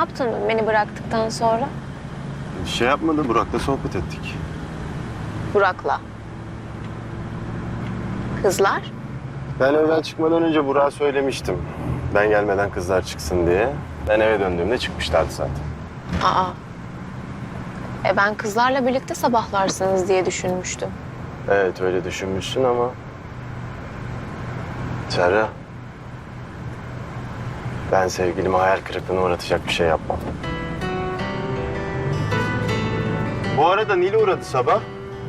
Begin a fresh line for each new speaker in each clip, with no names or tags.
yaptın beni bıraktıktan sonra?
Bir şey yapmadı. Burak'la sohbet ettik.
Burak'la. Kızlar?
Ben evden çıkmadan önce Burak'a söylemiştim. Ben gelmeden kızlar çıksın diye. Ben eve döndüğümde çıkmışlardı zaten.
Aa. E ben kızlarla birlikte sabahlarsınız diye düşünmüştüm.
Evet öyle düşünmüşsün ama... Serra. Ben sevgilime hayal kırıklığına uğratacak bir şey yapmam. Bu arada Nil uğradı sabah.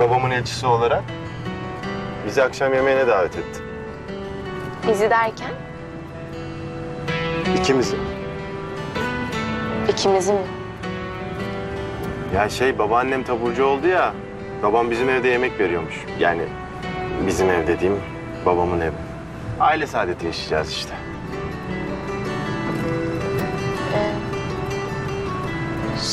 Babamın elçisi olarak. Bizi akşam yemeğine davet etti.
Bizi derken
İkimizi.
ikimizi mi?
Ya şey babaannem taburcu oldu ya. Babam bizim evde yemek veriyormuş. Yani bizim ev dediğim babamın evi. Aile saadeti yaşayacağız işte.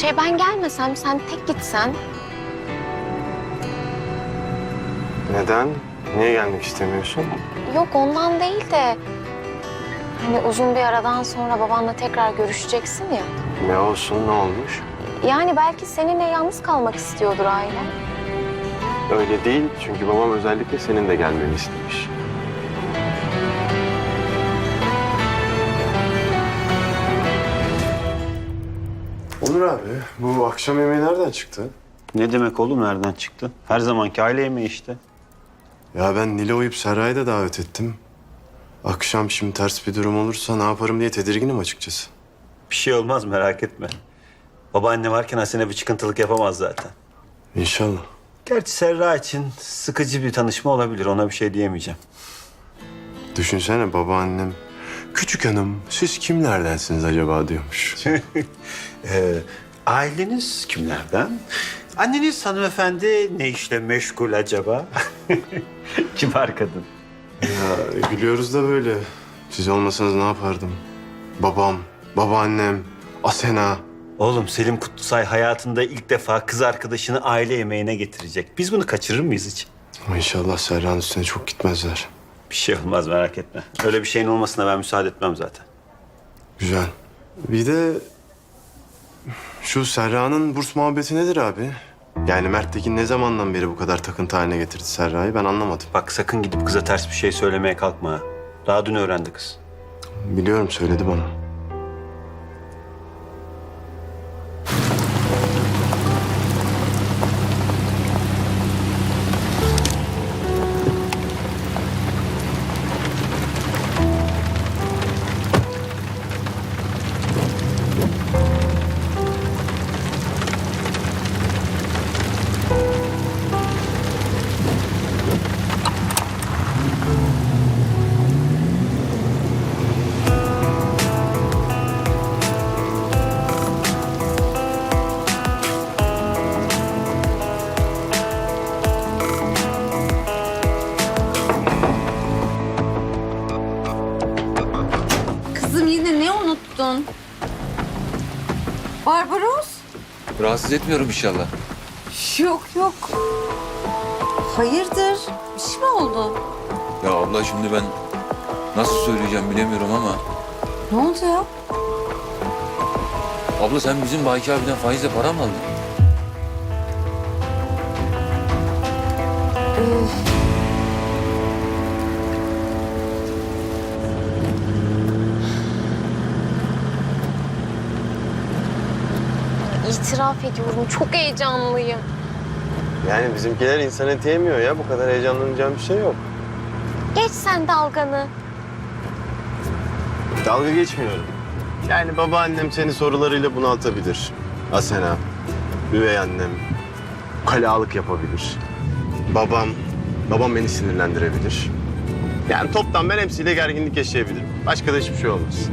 Şey ben gelmesem sen tek gitsen
Neden? Niye gelmek istemiyorsun?
Yok ondan değil de hani uzun bir aradan sonra babanla tekrar görüşeceksin ya.
Ne olsun ne olmuş?
Yani belki seninle yalnız kalmak istiyordur aile.
Öyle değil çünkü babam özellikle senin de gelmeni istemiş. Abi bu akşam yemeği nereden çıktı?
Ne demek oğlum nereden çıktı? Her zamanki aile yemeği işte.
Ya ben Nil'e uyup Serra'yı da davet ettim. Akşam şimdi ters bir durum olursa ne yaparım diye tedirginim açıkçası.
Bir şey olmaz merak etme. Babaanne varken Hasene bir çıkıntılık yapamaz zaten.
İnşallah.
Gerçi Serra için sıkıcı bir tanışma olabilir. Ona bir şey diyemeyeceğim.
Düşünsene babaannem. Küçük hanım siz kimlerdensiniz acaba diyormuş.
Ee, aileniz kimlerden? Anneniz hanımefendi ne işle meşgul acaba? Kibar kadın.
ya gülüyoruz da böyle. Siz olmasanız ne yapardım? Babam, babaannem, Asena.
Oğlum Selim Kutlusay hayatında ilk defa kız arkadaşını aile yemeğine getirecek. Biz bunu kaçırır mıyız hiç?
Ama inşallah Serra'nın üstüne çok gitmezler.
Bir şey olmaz merak etme. Öyle bir şeyin olmasına ben müsaade etmem zaten.
Güzel. Bir de şu Serra'nın burs muhabbeti nedir abi? Yani Mert Tekin ne zamandan beri bu kadar takıntı haline getirdi Serra'yı ben anlamadım.
Bak sakın gidip kıza ters bir şey söylemeye kalkma. ha. Daha dün öğrendi kız.
Biliyorum söyledi bana.
Rahatsız etmiyorum inşallah.
Yok yok. Hayırdır? Bir şey mi oldu?
Ya abla şimdi ben nasıl söyleyeceğim bilemiyorum ama...
Ne oldu ya?
Abla sen bizim Bayki abiden faizle para mı aldın?
İtiraf ediyorum çok heyecanlıyım.
Yani bizimkiler insan eti yemiyor ya. Bu kadar heyecanlanacağım bir şey yok.
Geç sen dalganı.
Dalga geçmiyorum. Yani babaannem seni sorularıyla bunaltabilir. Asena, üvey annem, kalalık yapabilir. Babam, babam beni sinirlendirebilir. Yani toptan ben hepsiyle gerginlik yaşayabilirim. Başka da hiçbir şey olmaz.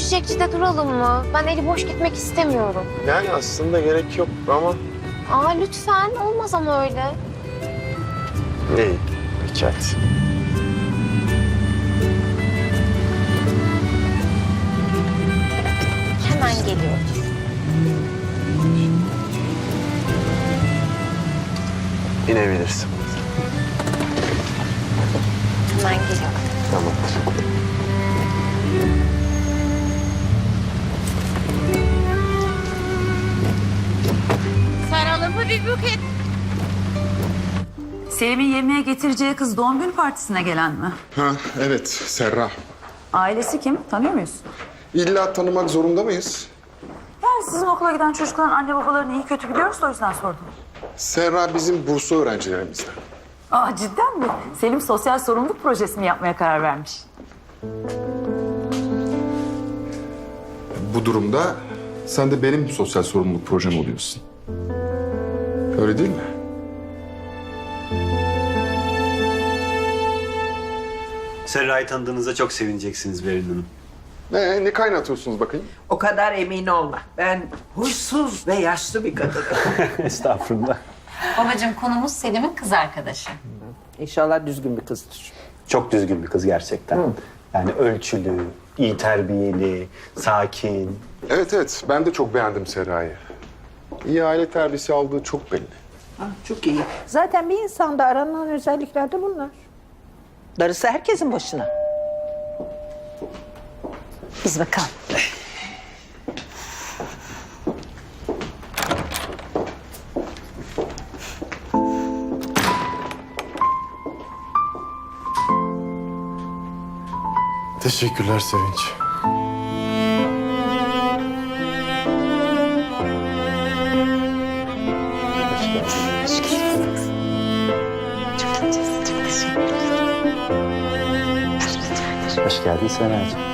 Çiçekçide duralım mı? Ben eli boş gitmek istemiyorum.
Yani aslında gerek yok ama...
Aa lütfen olmaz ama öyle.
İyi, peki hadi.
Hemen geliyorum.
İnebilirsin.
Hemen geliyorum.
Tamamdır.
Saralımı bir buket.
Selim'in yemeğe getireceği kız doğum günü partisine gelen mi?
Ha evet Serra.
Ailesi kim? Tanıyor muyuz?
İlla tanımak zorunda mıyız?
Yani sizin okula giden çocukların anne babalarını iyi kötü biliyoruz da o yüzden sordum.
Serra bizim burslu öğrencilerimizden.
Aa cidden mi? Selim sosyal sorumluluk projesi mi yapmaya karar vermiş?
Bu durumda sen de benim sosyal sorumluluk projem oluyorsun. Öyle değil mi?
Serra'yı tanıdığınızda çok sevineceksiniz Berin Hanım.
Ne, ne kaynatıyorsunuz bakayım?
O kadar emin olma. Ben huysuz ve yaşlı bir kadınım.
Estağfurullah.
Babacığım konumuz Selim'in kız arkadaşı.
İnşallah düzgün bir kızdır.
Çok düzgün bir kız gerçekten. Yani ölçülü, iyi terbiyeli, sakin.
Evet evet ben de çok beğendim Serra'yı. İyi aile terbiyesi aldığı çok belli.
Ah, çok iyi. Zaten bir insanda aranan özellikler de bunlar. Darısı herkesin başına. Biz bakalım.
Teşekkürler Sevinç.
Hoş geldin Serra'cığım.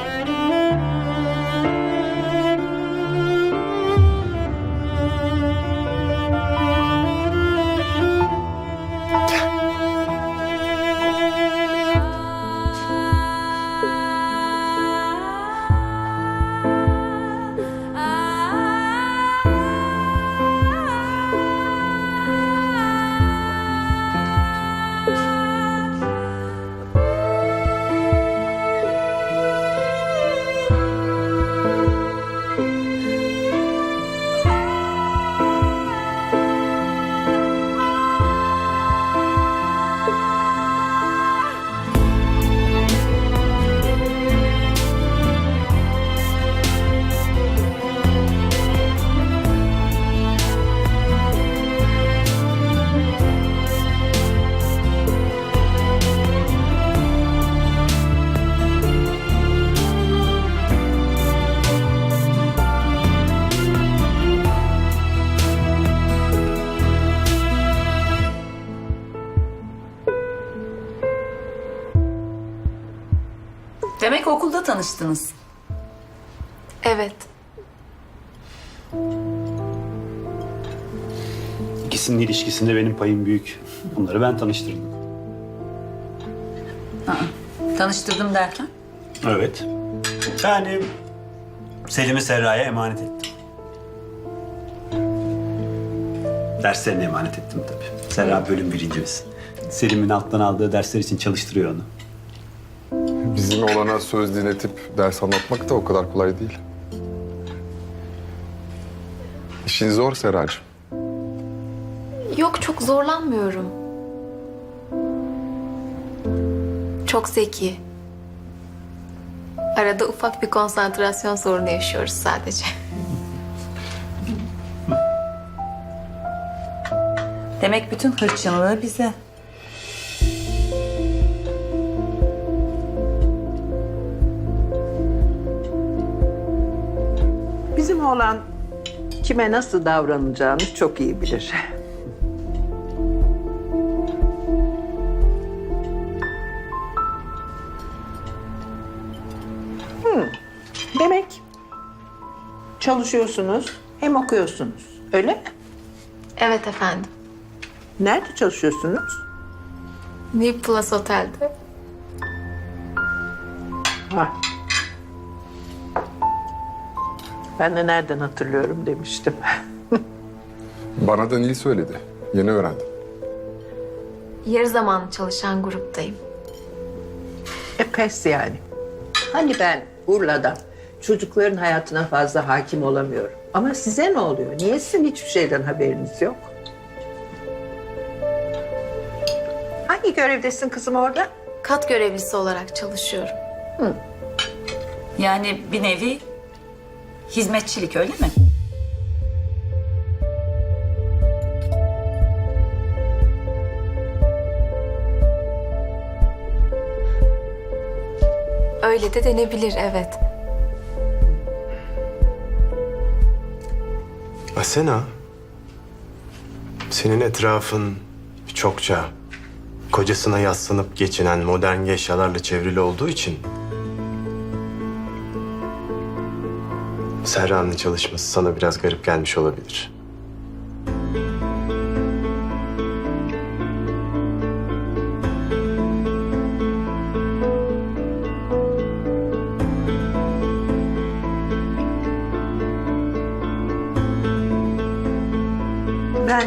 Tanıştınız.
Evet.
İkisinin ilişkisinde benim payım büyük. Bunları ben tanıştırdım.
Tanıştırdım derken?
Evet. Yani Selim'i Serra'ya emanet ettim. Derslerine emanet ettim tabii. Serra bölüm birincimiz. Selim'in alttan aldığı dersler için çalıştırıyor onu.
Bizim olana söz dinletip ders anlatmak da o kadar kolay değil. İşin zor Serracığım.
Yok çok zorlanmıyorum. Çok zeki. Arada ufak bir konsantrasyon sorunu yaşıyoruz sadece.
Demek bütün hırçınlığı bize.
Oğlan kime nasıl davranacağını çok iyi bilir. Hmm, Demek çalışıyorsunuz hem okuyorsunuz. Öyle mi?
Evet efendim.
Nerede çalışıyorsunuz?
New Plus Otel'de.
Ha. Ben de nereden hatırlıyorum demiştim.
Bana da Nil söyledi. Yeni öğrendim.
Yarı zamanlı çalışan gruptayım.
E pes yani. Hani ben Urla'da çocukların hayatına fazla hakim olamıyorum. Ama size ne oluyor? Niye sizin hiçbir şeyden haberiniz yok? Hangi görevdesin kızım orada?
Kat görevlisi olarak çalışıyorum.
Yani bir nevi hizmetçilik öyle mi?
Öyle de denebilir evet.
Asena, senin etrafın çokça kocasına yaslanıp geçinen modern eşyalarla çevrili olduğu için Serra'nın çalışması sana biraz garip gelmiş olabilir.
Ben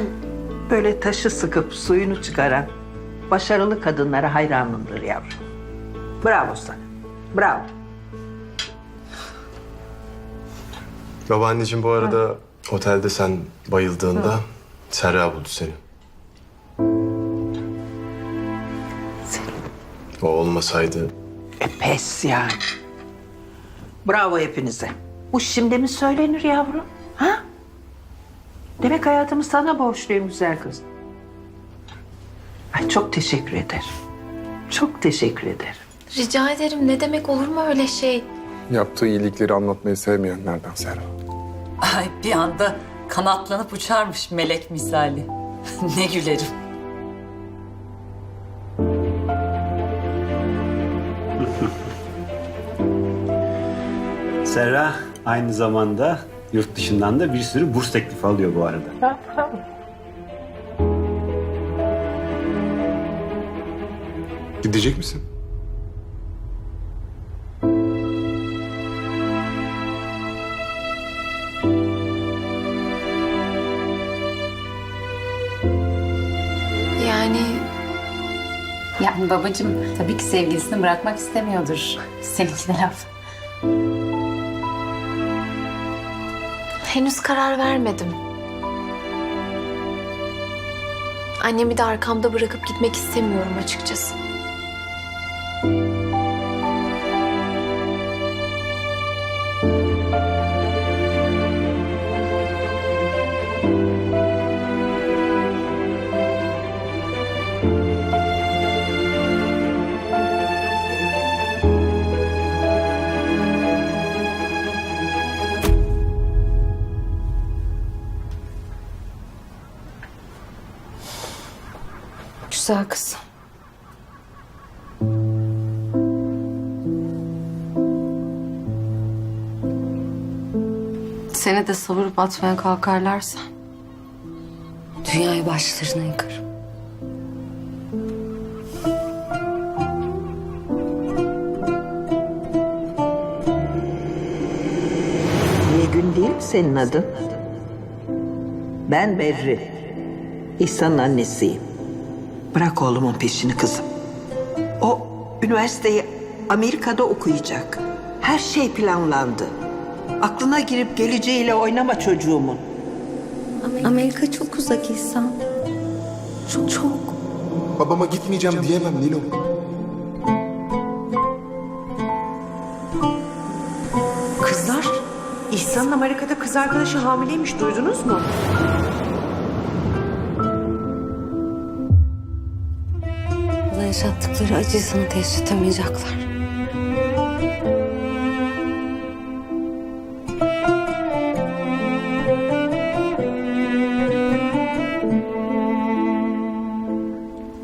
böyle taşı sıkıp suyunu çıkaran başarılı kadınlara hayranımdır yavrum. Bravo sana. Bravo.
Babaanneciğim bu arada otelde sen bayıldığında Serra buldu seni. O olmasaydı
E pes yani. Bravo hepinize. Bu şimdi mi söylenir yavrum? Ha? Demek hayatımı sana borçluyum güzel kız. Ay çok teşekkür ederim. Çok teşekkür ederim.
Rica ederim ne demek olur mu öyle şey?
Yaptığı iyilikleri anlatmayı sevmeyenlerden Serra.
Ay bir anda kanatlanıp uçarmış melek misali. ne gülerim.
Serra aynı zamanda yurt dışından da bir sürü burs teklifi alıyor bu arada.
Gidecek misin?
Yani
babacığım tabii ki sevgilisini bırakmak istemiyordur. Seninki de laf.
henüz karar vermedim. Annemi de arkamda bırakıp gitmek istemiyorum açıkçası. Güzel kız. Seni de savurup atmaya kalkarlarsa dünyayı başlarına yıkarım.
Nilgün değil mi senin adın? Ben Berri. İhsan'ın annesiyim. Bırak oğlumun peşini kızım. O üniversiteyi Amerika'da okuyacak. Her şey planlandı. Aklına girip geleceğiyle oynama çocuğumun.
Amerika çok uzak İhsan. Çok çok.
Babama gitmeyeceğim diyemem Nilo.
Kızlar, İhsan'ın Amerika'da kız arkadaşı hamileymiş duydunuz mu?
Yaşattıkları acısını teşhis tutamayacaklar.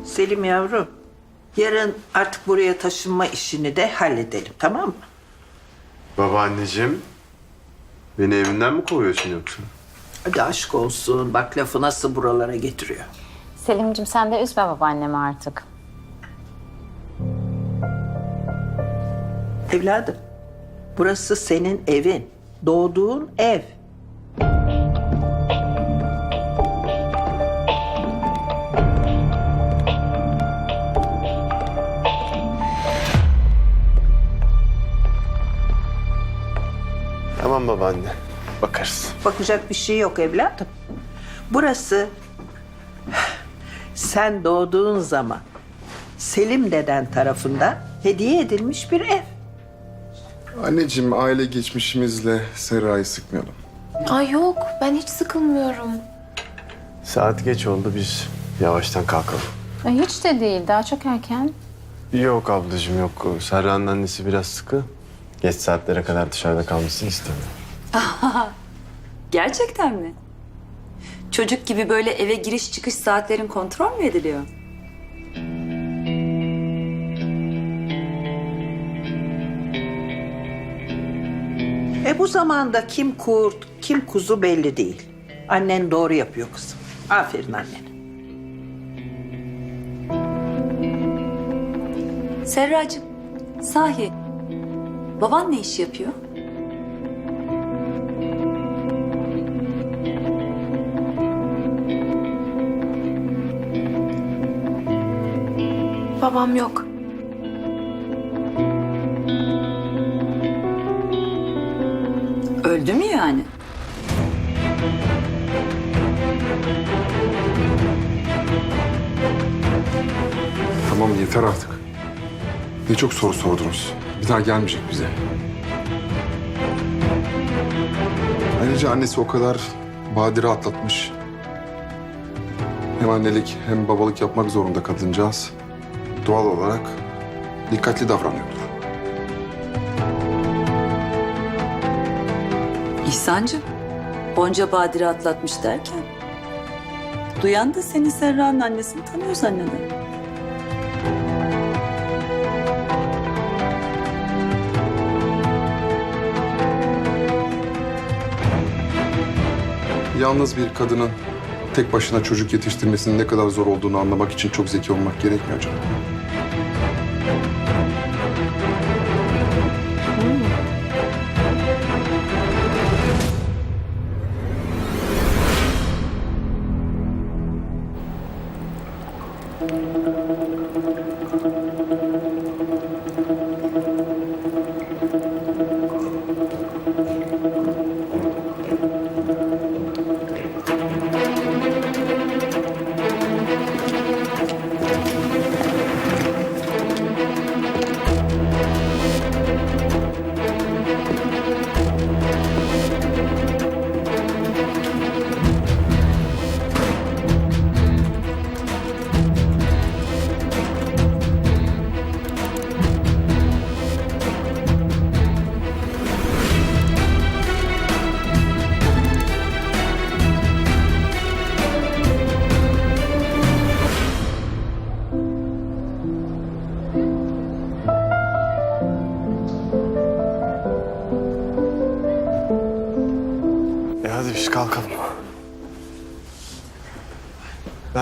Selim yavrum, yarın artık buraya taşınma işini de halledelim tamam mı?
Babaanneciğim, beni evinden mi kovuyorsun yoksa?
Hadi aşk olsun. Bak lafı nasıl buralara getiriyor.
Selim'cim sen de üzme babaannemi artık.
Evladım, burası senin evin. Doğduğun ev.
Tamam babaanne, bakarız.
Bakacak bir şey yok evladım. Burası sen doğduğun zaman Selim deden tarafından hediye edilmiş bir ev.
Anneciğim aile geçmişimizle Serra'yı sıkmayalım.
Ay yok ben hiç sıkılmıyorum.
Saat geç oldu biz yavaştan kalkalım.
Ay, hiç de değil. Daha çok erken.
Yok ablacığım yok. Serra'nın annesi biraz sıkı. Geç saatlere kadar dışarıda kalmasını istemiyor.
Gerçekten mi? Çocuk gibi böyle eve giriş çıkış saatlerin kontrol mü ediliyor?
E bu zamanda kim kurt, kim kuzu belli değil. Annen doğru yapıyor kızım. Aferin annene.
Serracığım, sahi baban ne iş yapıyor?
Babam yok.
Öldü mü yani?
Tamam yeter artık. Ne çok soru sordunuz. Bir daha gelmeyecek bize. Ayrıca annesi o kadar badire atlatmış. Hem annelik hem babalık yapmak zorunda kadıncağız. Doğal olarak dikkatli davranıyordur.
İhsancığım, onca badire atlatmış derken... Duyan da senin Serra'nın annesini tanıyor zanneder.
Yalnız bir kadının tek başına çocuk yetiştirmesinin ne kadar zor olduğunu anlamak için çok zeki olmak gerekmiyor canım.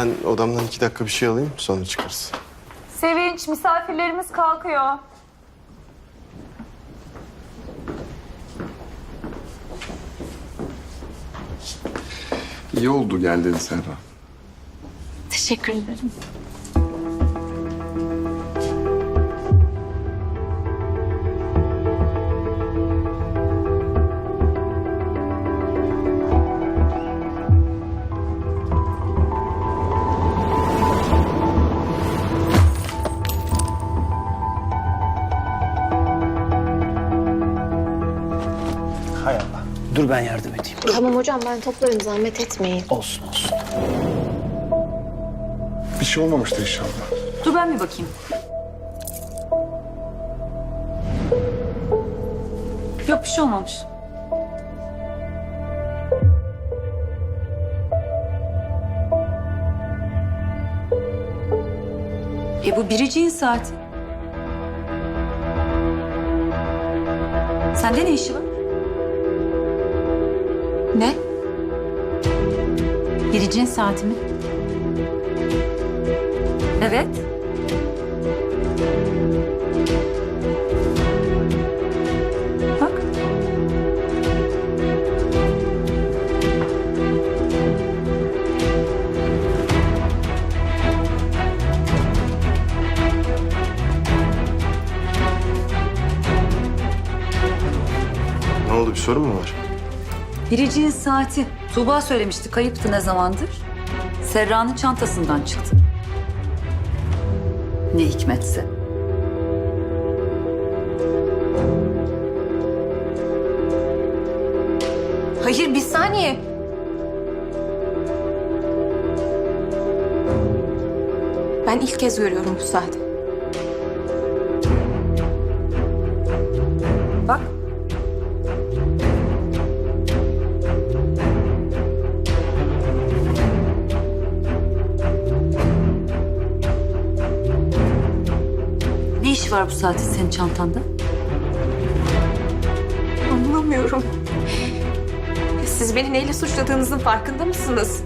Ben odamdan iki dakika bir şey alayım sonra çıkarız.
Sevinç, misafirlerimiz kalkıyor.
İyi oldu geldin Serra.
Teşekkür ederim.
Dur ben yardım edeyim.
Tamam hocam ben toplarım zahmet etmeyin.
Olsun olsun.
Bir şey olmamıştır inşallah.
Dur ben bir bakayım. Yok bir şey olmamış. E bu biriciğin saati. Sende ne işi var?
Ne?
Biricin saati mi?
Evet. Bak.
Ne oldu bir sorun mu var?
Biriciğin saati. Tuğba söylemişti kayıptı ne zamandır. Serra'nın çantasından çıktı. Ne hikmetse.
Hayır bir saniye. Ben ilk kez görüyorum bu saati.
Var bu saatin senin çantanda?
Anlamıyorum. Siz beni neyle suçladığınızın farkında mısınız?